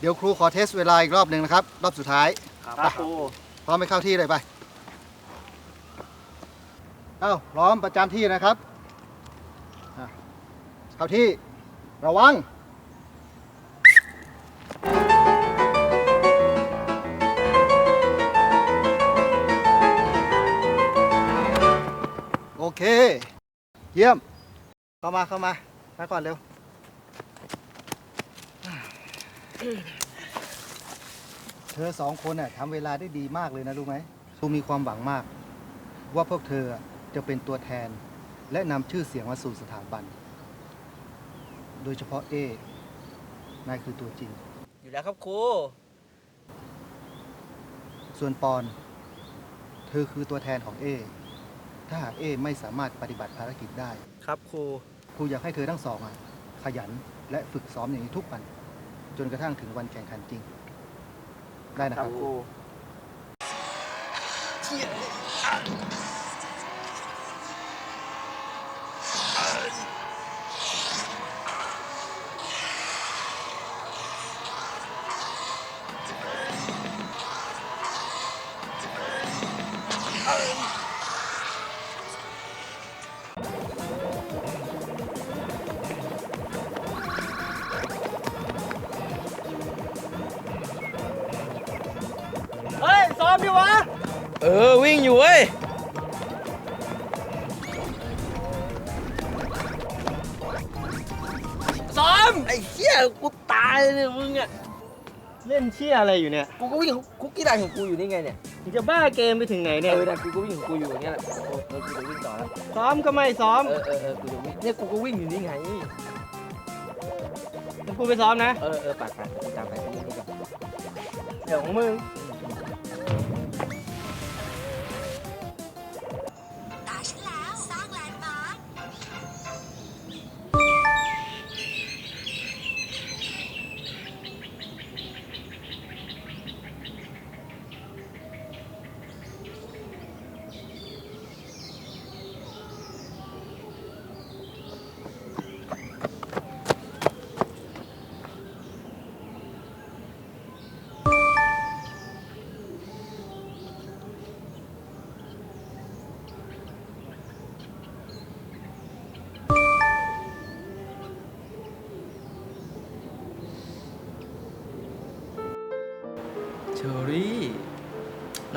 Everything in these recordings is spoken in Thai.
เดี๋ยวครูขอเทสเวลาอีกรอบหนึ่งนะครับ รอบสุดท้าย ครับครูพร้อมไปเข้าที่เลยไป เอ้าพร้อมประจำที่นะครับอะเข้าที่ระวัง โอเค เยี่ยม เข้ามาเข้ามามาก่อนเร็ว เธอสองคนน่ะทำเวลาได้ดีมากเลยนะรู้ไหมครูมีความหวังมาก ว่าพวกเธอจะเป็นตัวแทน และนำชื่อเสียงมาสู่สถาบัน โดยเฉพาะเอนายคือตัวจริง อยู่แล้วครับครู ส่วนปอน เธอคือตัวแทนของเอ ถ้าหากเอไม่สามารถปฏิบัติภารกิจได้ ครับครู ครูอยากให้เธอทั้งสองอะขยันและฝึกซ้อมอย่างนี้ทุกวัน จนกระทั่งถึงวันแข่งขันจริง ได้นะครับ เเออ วิ่งอยู่เว้ย ซ้อม ไอ้เหี้ยกูตายเลยมึงอะ เล่นเชี่ยอะไรอยู่เนี่ยกูก็วิ่งคุกกี้ได้ของกูอยู่นี่ไงเนี่ยมึงจะบ้าเกมไปถึงไหนเอเนี่ยอนะกูก็วิ่งของกูอยู่อย่างเงี้ยแหละโอ้เออกูจะวิ่งต่อแล้วซ้อมก็ไม่ซ้อมเออเออเออกูจะวิ่งเนี่ยกูก็วิ่งอยู่นี่ไงมึงกูไปซ้อมนะ เออเออปัดปัดกูตามไปกูวิ่งไปก่อนเดี๋ยวของมึง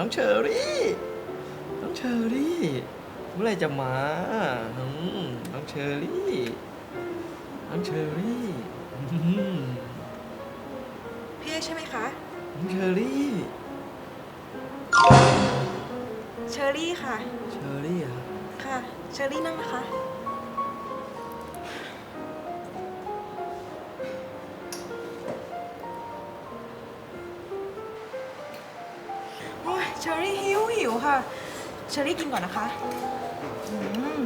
น้องเชอรี่ น้องเชอรี่ เมื่อไหรจะมาอืมน้องเชอรี่ น้องเชอรี่อืมพี่เอกใช่ไหมคะ น้องเชอรี่ เชอรี่ค่ะ เชอรี่เหรอะค่ะ เชอรี่นั่งนะคะ เชอรี่หิวหิวค่ะ เชอรี่กินก่อนนะคะ อืม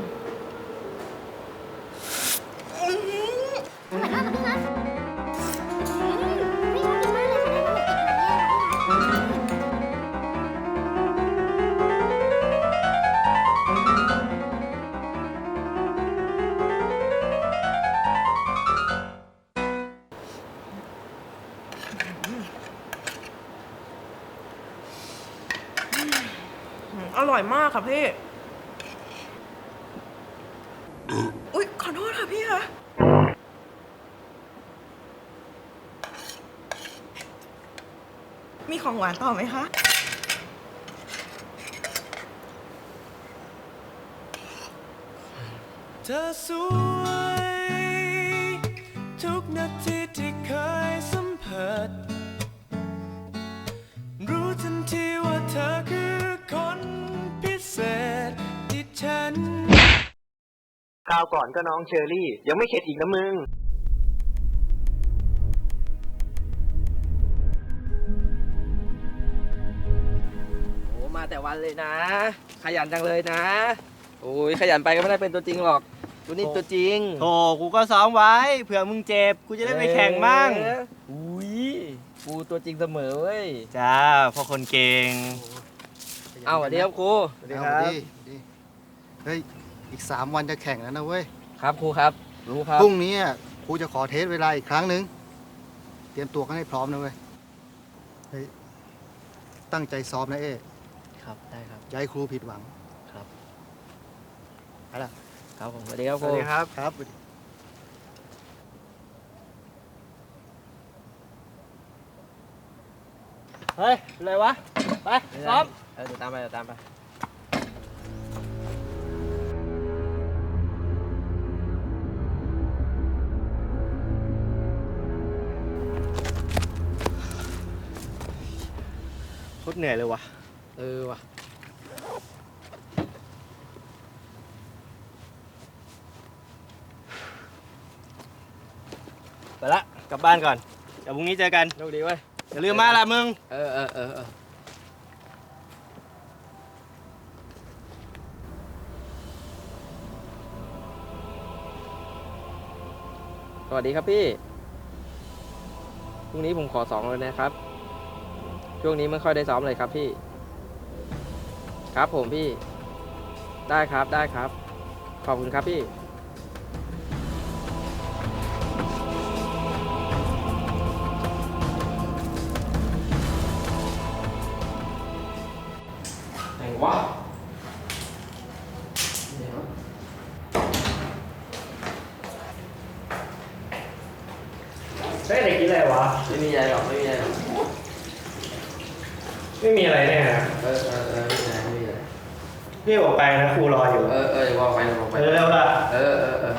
อร่อยมากค่ะพี่ อุ๊ย ขอโทษค่ะพี่คะมีของหวานต่อไหมคะ เธอสวย ทุกนาทีที่เคยสัมผัส คราวก่อนก็น้องเชอรี่ ยังไม่เข็ดอีกนะมึง โอ้มาแต่วันเลยนะ ขยันจังเลยนะโอ้ยขยันไปก็ไม่ได้เป็นตัวจริงหรอกตัวนี้ตัวจริงโธ่กูก็ซ้อมไว้ เผื่อมึงเจ็บ กูจะได้ไปแข่งมั่งเอออุ้ยกูตัวจริงเสมอเว้ยจ้าพ่อคนเก่ง เอาสวัสดีครับครูสวัสดีเอาครับดีดีเฮ้ย อีกสามวันจะแข่งแล้วนะเว้ย ครับครูครับ รู้ครับ พรุ่งนี้อะครูจะขอเทสเวลาอีกครั้งหนึ่งเตรียมตัวกันให้พร้อมนะเว้ยเฮ้ยตั้งใจซ้อมนะเอ๊ครับ ได้ครับ อย่าให้ครูผิดหวังครับ ไปละครับผมสวัสดีครับสครูวัสดีครับครับ เฮ้ย อะไรวะ ไป ซ้อม เออเดี๋ยวตามไปเดี๋ยวตามไป ตรเหนื่อยเลยวะเออว่ะไปละกลับบ้านก่อน เดี๋ยวพรุ่งนี้เจอกันโชคดีเว้ยอย่าลืมมาละมึง เออเออเออเออสวัสดีครับพี่ พรุ่งนี้ผมขอสองเลยนะครับ ช่วงนี้ไม่ค่อยได้ซ้อมเลยครับพี่ ครับผมพี่ ได้ครับได้ครับ ขอบคุณครับพี่ ไหนวะไหนวะเฮ้ยไหนกินอะไรวะ ไม่มีอะไรหรอกไม่มีอะไรหรอก ไม่มีอะไรแน่นะเออเออเออไม่มีอะไรไม่มีอะไรพี่บอกไปนะครูรออยู่ เออเออเดี๋ยวบอกไปเดี๋ยวบอกไปเร็วๆล่ะเออเออเออ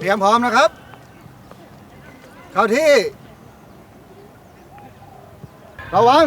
เตรียมพร้อมนะครับ เข้าที่ ระวัง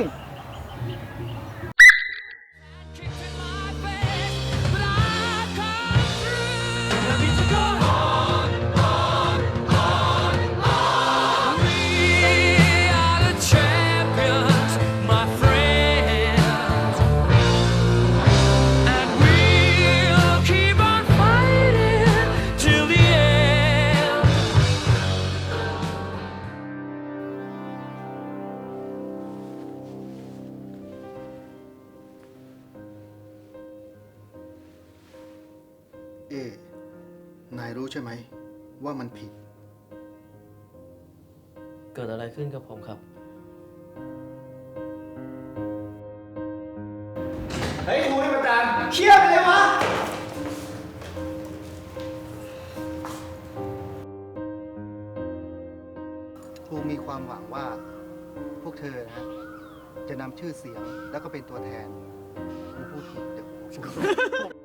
รู้ใช่ไหม ว่ามันผิด เกิดอะไรขึ้นกับผมครับ เฮ้ยครูให้ประจานเชี่ยไปเลยวะ ครูมีความหวังว่า พวกเธอนะจะนำชื่อเสียงแล้วก็เป็นตัวแทนครูพูดผิดเดี๋ยว